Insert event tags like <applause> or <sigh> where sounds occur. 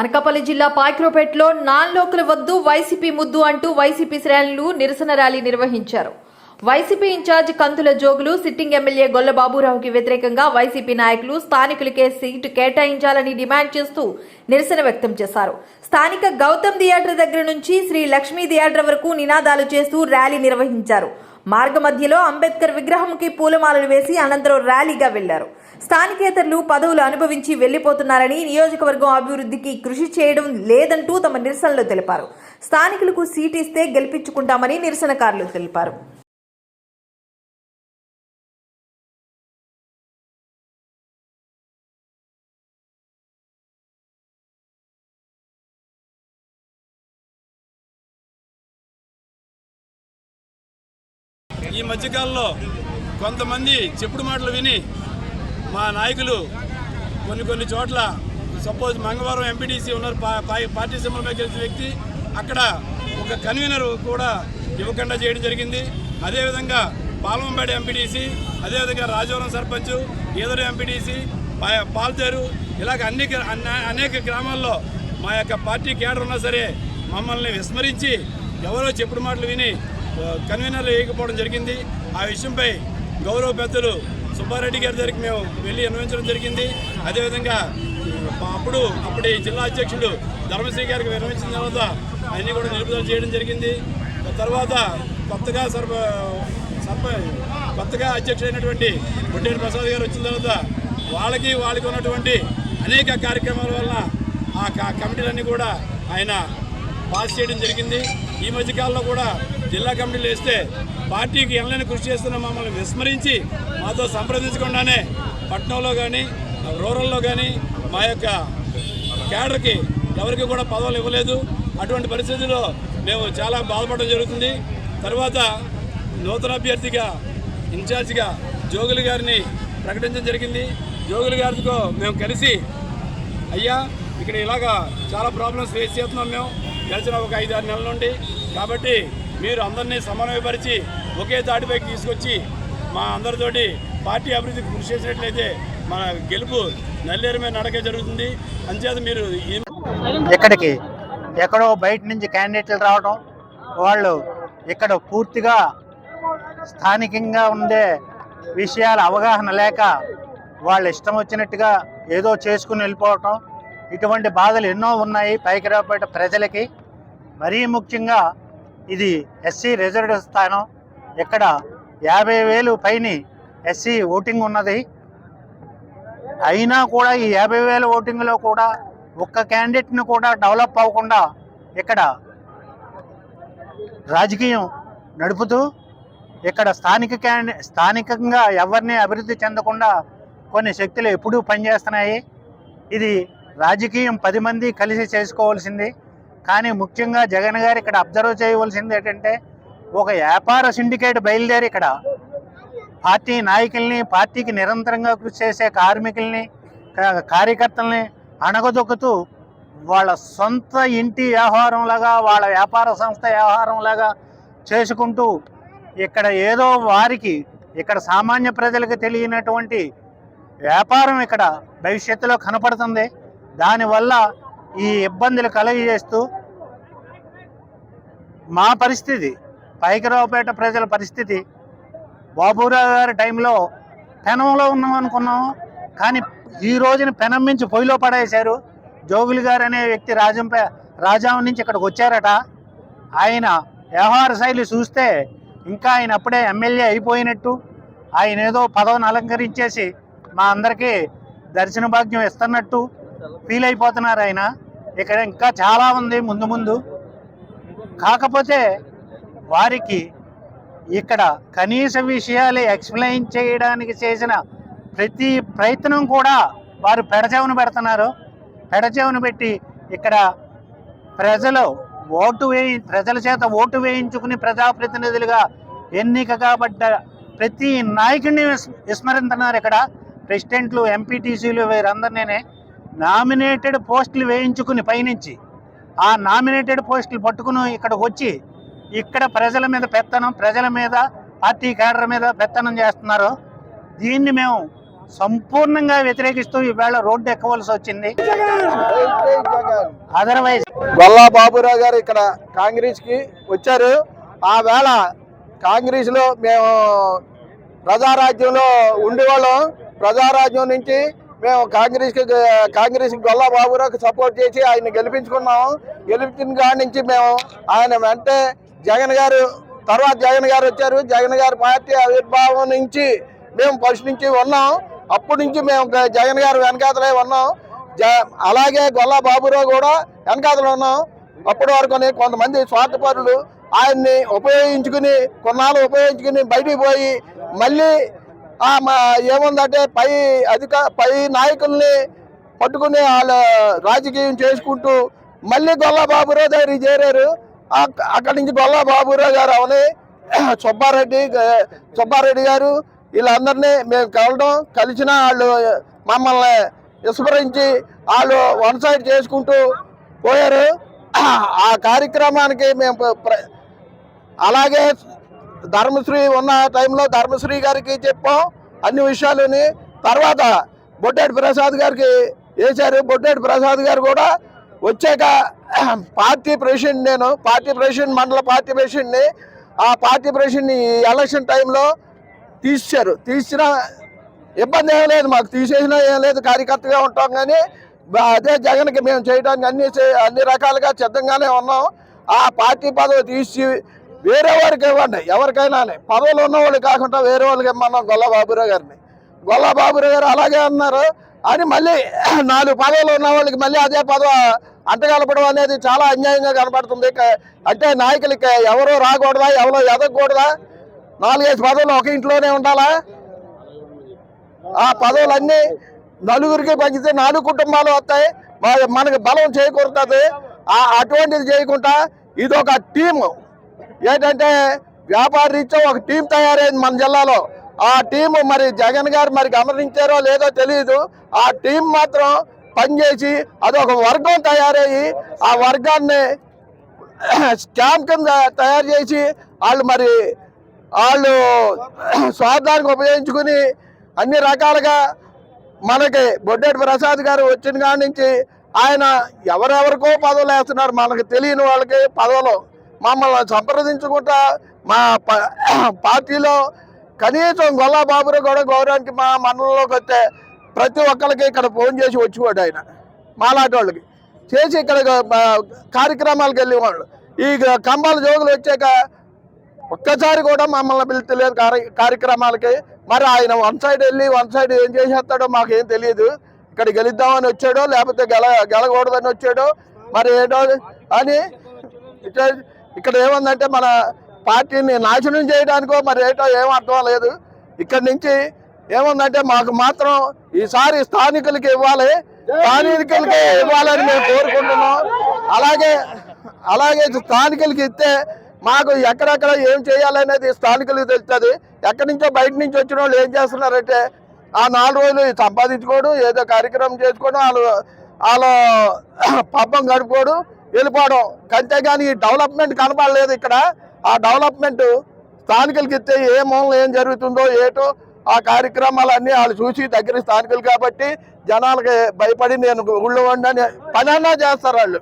అనకాపల్లి జిల్లా పాయ్క్రోపేటలో non local వద్దు వైసీపీ ముద్దు అంటూ వైసీపీ శ్రేణులు నిరసన ర్యాలీ నిర్వహించారు. వైసీపీ ఇన్ఛార్జ్ కంతుల జోగులు సిట్టింగ్ ఎమ్మెల్యే గొల్లబాబురావుకి వ్యతిరేకంగా వైసీపీ నాయకులు స్థానికులకే సీటు కేటాయించాలని డిమాండ్ చేస్తూ నిరసన వ్యక్తం చేశారు. స్థానిక గౌతమ్ థియేటర్ దగ్గర నుంచి శ్రీ లక్ష్మీ థియేటర్ వరకు నినాదాలు చేస్తూ ర్యాలీ నిర్వహించారు. మార్గ మధ్యలో అంబేద్కర్ విగ్రహంకి పూలమాలలు వేసి అనంతరం ర్యాలీగా వెళ్ళారు. స్థానికేతరులు పదవులు అనుభవించి వెళ్ళిపోతున్నారని నియోజకవర్గం అభివృద్ధికి కృషి చేయడం లేదంటూ తమ నిరసనలో తెలిపారు. స్థానికులకు సీటు ఇస్తే గెలిపించుకుంటామని నిరసనకారులు తెలిపారు. ఈ మధ్యకాలంలో కొంతమంది చెప్పుడు మాటలు విని మా నాయకులు కొన్ని కొన్ని చోట్ల సపోజ్ మంగళవారం ఎంపీటీసీ ఉన్నారు పార్టీ సింబల్పై గెలిచిన వ్యక్తి అక్కడ ఒక కన్వీనర్ కూడా ఇవ్వకుండా చేయడం జరిగింది. అదేవిధంగా పాలమంపేట ఎంపీటీసీ అదేవిధంగా రాజవరం సర్పంచ్ ఈదరు ఎంపీటీసీ పాల్తేరు ఇలాగ అన్ని అనేక గ్రామాల్లో మా యొక్క పార్టీ కేడర్ ఉన్నా సరే మమ్మల్ని విస్మరించి ఎవరో చెప్పుడు మాటలు విని కన్వీనర్లు వేయకపోవడం జరిగింది. ఆ విషయంపై గౌరవ పెద్దలు సుబ్బారెడ్డి గారి దగ్గరికి మేము వెళ్ళి అన్వయించడం జరిగింది. అదేవిధంగా అప్పుడు అప్పటి జిల్లా అధ్యక్షుడు ధర్మశ్రీ గారికి విరమించిన తర్వాత అన్నీ కూడా నిలుపుదల చేయడం జరిగింది. తర్వాత కొత్తగా సర్ప సర్ప కొత్తగా అధ్యక్షుడైనటువంటి బొడ్డేరు ప్రసాద్ గారు వచ్చిన తర్వాత వాళ్ళకి వాళ్ళకి ఉన్నటువంటి అనేక కార్యక్రమాల వలన ఆ కమిటీలన్నీ కూడా ఆయన పాస్ చేయడం జరిగింది. ఈ మధ్యకాలంలో కూడా జిల్లా కమిటీలు వేస్తే పార్టీకి ఎనలేని కృషి చేస్తున్న మమ్మల్ని విస్మరించి మాతో సంప్రదించకుండానే పట్టణంలో కానీ రూరల్లో కానీ మా యొక్క క్యాడర్కి ఎవరికి కూడా పదవులు ఇవ్వలేదు. అటువంటి పరిస్థితుల్లో మేము చాలా బాధపడడం జరుగుతుంది. తర్వాత నూతన అభ్యర్థిగా ఇన్ఛార్జిగా జోగులు గారిని ప్రకటించడం జరిగింది. జోగులు గారితో మేము కలిసి అయ్యా ఇక్కడ ఇలాగా చాలా ప్రాబ్లమ్స్ ఫేస్ చేస్తున్నాం మేము. గడిచిన ఒక ఐదు ఆరు నెలల నుండి. కాబట్టి మీరు అందరినీ సమన్వయపరిచి ఒకే తాటిపైకి తీసుకొచ్చి మా అందరితోటి పార్టీ అభివృద్ధికి కృషి చేసినట్లయితే మన గెలుపు నల్లేరు మీద నడకే జరుగుతుంది. అంచేత మీరు ఈ ఇక్కడికి ఎక్కడో బయట నుంచి క్యాండిడేట్లు రావడం వాళ్ళు ఇక్కడ పూర్తిగా స్థానికంగా ఉండే విషయాల అవగాహన లేక వాళ్ళు ఇష్టం వచ్చినట్టుగా ఏదో చేసుకుని వెళ్ళిపోవటం ఇటువంటి బాధలు ఎన్నో ఉన్నాయి పైకిరాపేట ప్రజలకి. మరీ ముఖ్యంగా ఇది ఎస్సీ రిజర్వ్డ్ స్థానం. ఇక్కడ యాభై వేలు పైని ఎస్సీ ఓటింగ్ ఉన్నది. అయినా కూడా ఈ యాభై వేల ఓటింగ్లో కూడా ఒక్క క్యాండిడేట్ని కూడా డెవలప్ అవ్వకుండా ఇక్కడ రాజకీయం నడుపుతూ ఇక్కడ స్థానిక క్యాండి స్థానికంగా ఎవరిని అభివృద్ధి చెందకుండా కొన్ని శక్తులు ఎప్పుడూ పనిచేస్తున్నాయి. ఇది రాజకీయం పది మంది కలిసి చేసుకోవాల్సింది. కానీ ముఖ్యంగా జగన్ గారు ఇక్కడ అబ్జర్వ్ చేయవలసింది ఏంటంటే ఒక వ్యాపార సిండికేట్ బయలుదేరి ఇక్కడ పార్టీ నాయకుల్ని పార్టీకి నిరంతరంగా కృషి చేసే కార్మికుల్ని కార్యకర్తల్ని అణగదొక్కుతూ వాళ్ళ సొంత ఇంటి వ్యవహారంలాగా వాళ్ళ వ్యాపార సంస్థ వ్యవహారంలాగా చేసుకుంటూ ఇక్కడ ఏదో వారికి ఇక్కడ సామాన్య ప్రజలకు తెలియనటువంటి వ్యాపారం ఇక్కడ భవిష్యత్తులో కనపడుతుంది. దానివల్ల ఈ ఇబ్బందులు కలగజేస్తూ మా పరిస్థితి పైకిరావుపేట ప్రజల పరిస్థితి బాబురావు గారి టైంలో పెనంలో ఉన్నాం అనుకున్నాం కానీ ఈ రోజున పెనం నుంచి పొయ్యిలో పడేశారు. జోగులు గారు అనే వ్యక్తి రాజంపే రాజాం నుంచి ఇక్కడికి వచ్చారట. ఆయన వ్యవహార శైలి చూస్తే ఇంకా ఆయన అప్పుడే ఎమ్మెల్యే అయిపోయినట్టు ఆయన ఏదో పదవిని అలంకరించేసి మా అందరికీ దర్శన భాగ్యం ఇస్తున్నట్టు ఫీల్ అయిపోతున్నారు ఆయన. ఇక్కడ ఇంకా చాలా ఉంది ముందు ముందు. కాకపోతే వారికి ఇక్కడ కనీస విషయాలు ఎక్స్ప్లెయిన్ చేయడానికి చేసిన ప్రతి ప్రయత్నం కూడా వారు పెడచెవును పెడుతున్నారు. పెడచెవును పెట్టి ఇక్కడ ప్రజలు ఓటు వేయి ప్రజల చేత ఓటు వేయించుకుని ప్రజాప్రతినిధులుగా ఎన్నిక కాబడ్డ ప్రతి నాయకుడిని విస్- విస్మరిస్తున్నారు ఇక్కడ. ప్రెసిడెంట్లు ఎంపీటీసీలు వీరందరినీ నామినేటెడ్ పోస్టులు వేయించుకుని పైనుంచి ఆ నామినేటెడ్ పోస్టులు పట్టుకుని ఇక్కడికి వచ్చి ఇక్కడ ప్రజల మీద పెత్తనం ప్రజల మీద పార్టీ కేడర్ మీద పెత్తనం చేస్తున్నారు. దీన్ని మేము సంపూర్ణంగా వ్యతిరేకిస్తూ ఈవేళ రోడ్డు ఎక్కవలసి వచ్చింది. అదర్వైజ్ గొల్లా బాబురావు గారు ఇక్కడ కాంగ్రెస్కి వచ్చారు. ఆ వేళ కాంగ్రెస్లో మేము ప్రజారాజ్యంలో ఉండేవాళ్ళం. ప్రజారాజ్యం నుంచి మేము కాంగ్రెస్కి కాంగ్రెస్ గొల్లా బాబురావుకి సపోర్ట్ చేసి ఆయన గెలిపించుకున్నాము. గెలిపించిన కాడి నుంచి మేము ఆయన వెంటే జగన్ గారు తర్వాత జగన్ గారు వచ్చారు. జగన్ గారి పార్టీ ఆవిర్భావం నుంచి మేము ఫస్ట్ నుంచి ఉన్నాం. అప్పటి నుంచి మేము జగన్ గారు వెనకాతలే ఉన్నాం. జ- అలాగే గొల్లా బాబురావు కూడా వెనకాతలు ఉన్నాం. అప్పటి వరకు కొంతమంది స్వార్థపరులు ఆయన్ని ఉపయోగించుకుని కొన్నాళ్ళు ఉపయోగించుకుని బయటికి పోయి మళ్ళీ ఏముందంటే పై అధిక పై నాయకుల్ని పట్టుకుని వాళ్ళ రాజకీయం చేసుకుంటూ మళ్ళీ గొల్లా బాబురావు దగ్గరికి చేరారు. అక్కడి నుంచి గొల్లా బాబురావు గారు అవని <clears throat> సుబ్బారెడ్డి సుబ్బారెడ్డి గారు వీళ్ళందరినీ మేము కలవడం కలిసిన వాళ్ళు మమ్మల్ని విస్మరించి వాళ్ళు వన్ సైడ్ చేసుకుంటూ పోయారు. <clears throat> ఆ కార్యక్రమానికి మేము ప్ర- అలాగే ధర్మశ్రీ ఉన్న టైంలో ధర్మశ్రీ గారికి చెప్పాం అన్ని విషయాలని తర్వాత బొడ్డేటి ప్రసాద్ గారికి వేశారు. బొడ్డేటి ప్రసాద్ గారు కూడా వచ్చాక పార్టీ ప్రెసిడెంట్ నేను పార్టీ ప్రెసిడెంట్ మండల పార్టీ ప్రెసిడెంట్ని ఆ పార్టీ ప్రెసిడెంట్ని ఎలక్షన్ టైంలో తీశారు తీసిన ఇబ్బంది ఏం లేదు మాకు తీసేసినా ఏం లేదు కార్యకర్తగా ఉంటాం కానీ అదే జగన్కి మేము చేయడానికి అన్ని అన్ని రకాలుగా సిద్ధంగానే ఉన్నాం. ఆ పార్టీ పదవి తీసి వేరే వారికి ఇవ్వండి. ఎవరికైనా పదవులు ఉన్న వాళ్ళు కాకుండా వేరే వాళ్ళకి ఇమ్మన్నాం గొల్ల బాబురావు గారిని. గొల్ల బాబురావు గారు అలాగే అన్నారు. అని మళ్ళీ నాలుగు పదవులు ఉన్న వాళ్ళకి మళ్ళీ అదే పదవి అంటగలపడం అనేది చాలా అన్యాయంగా కనపడుతుంది అంటే నాయకులకి ఎవరో రాకూడదా ఎవరో ఎదగకూడదా? నాలుగైదు పదవులు ఒక ఇంట్లోనే ఉండాలా? ఆ పదవులన్నీ నలుగురికి పంచితే నాలుగు కుటుంబాలు వస్తాయి. మనకి బలం చేకూరుతుంది. ఆ అటువంటిది చేయకుండా ఇది ఒక టీము. ఏంటంటే వ్యాపార రీత్యా ఒక టీం తయారైంది మన జిల్లాలో. ఆ టీం మరి జగన్ గారు మరి గమనించారో లేదో తెలియదు ఆ టీం మాత్రం పనిచేసి అదొక వర్గం తయారయ్యి ఆ వర్గాన్ని స్కామ్ కింద తయారు చేసి వాళ్ళు మరి వాళ్ళు స్వార్థానికి ఉపయోగించుకుని అన్ని రకాలుగా మనకి బొడ్డేటి ప్రసాద్ గారు వచ్చిన కాడి నుంచి ఆయన ఎవరెవరికో పదవులు వేస్తున్నారు. మనకు తెలియని వాళ్ళకి పదవులు మమ్మల్ని సంప్రదించుకుంటా మా ప- <clears throat> పార్టీలో కనీసం గొల్లా బాబురావు కూడా గౌరవానికి మా మండలంలోకి వస్తే ప్రతి ఒక్కరికి ఇక్కడ ఫోన్ చేసి వచ్చేవాడు ఆయన మాలాంటి వాళ్ళకి. చేసి ఇక్కడ కార్యక్రమాలకు వెళ్ళేవాళ్ళు. ఈ కంబాల జోగులు వచ్చాక ఒక్కసారి కూడా మమ్మల్ని పిలుస్తలేదు కార్యక్రమాలకి. మరి ఆయన వన్ సైడ్ వెళ్ళి వన్ సైడ్ ఏం చేసేస్తాడో మాకేం తెలియదు. ఇక్కడ గెలుద్దామని వచ్చాడో లేకపోతే గెల గెలకూడదని వచ్చాడో మరి ఏంటో అని ఇక్కడ ఏముందంటే మన పార్టీని నాశనం చేయడానికో మరి ఏటో ఏం అర్థం లేదు. ఇక్కడ నుంచి ఏముందంటే మాకు మాత్రం ఈసారి స్థానికులకి ఇవ్వాలి. స్థానికులకి ఇవ్వాలని మేము కోరుకుంటున్నాం. అలాగే అలాగే స్థానికులకి ఇస్తే మాకు ఎక్కడెక్కడ ఏం చేయాలనేది స్థానికులకు తెలుస్తుంది. ఎక్కడి నుంచో బయట నుంచి వచ్చిన వాళ్ళు ఏం చేస్తున్నారంటే ఆ నాలుగు రోజులు సంపాదించుకోడు ఏదో కార్యక్రమం చేసుకోవడం వాళ్ళు వాళ్ళ పబ్బం గడుపుకోడు వెళ్ళిపోవడం. అంతేగాని ఈ డెవలప్మెంట్ కనపడలేదు ఇక్కడ. ఆ డెవలప్మెంట్ స్థానికులకి ఇస్తే ఏ మూలం ఏం జరుగుతుందో ఏటో ఆ కార్యక్రమాలన్నీ వాళ్ళు చూసి దగ్గర స్థానికులు కాబట్టి జనాలకి భయపడి నేను ఊళ్ళో ఉండని పని అన్నా చేస్తారు వాళ్ళు.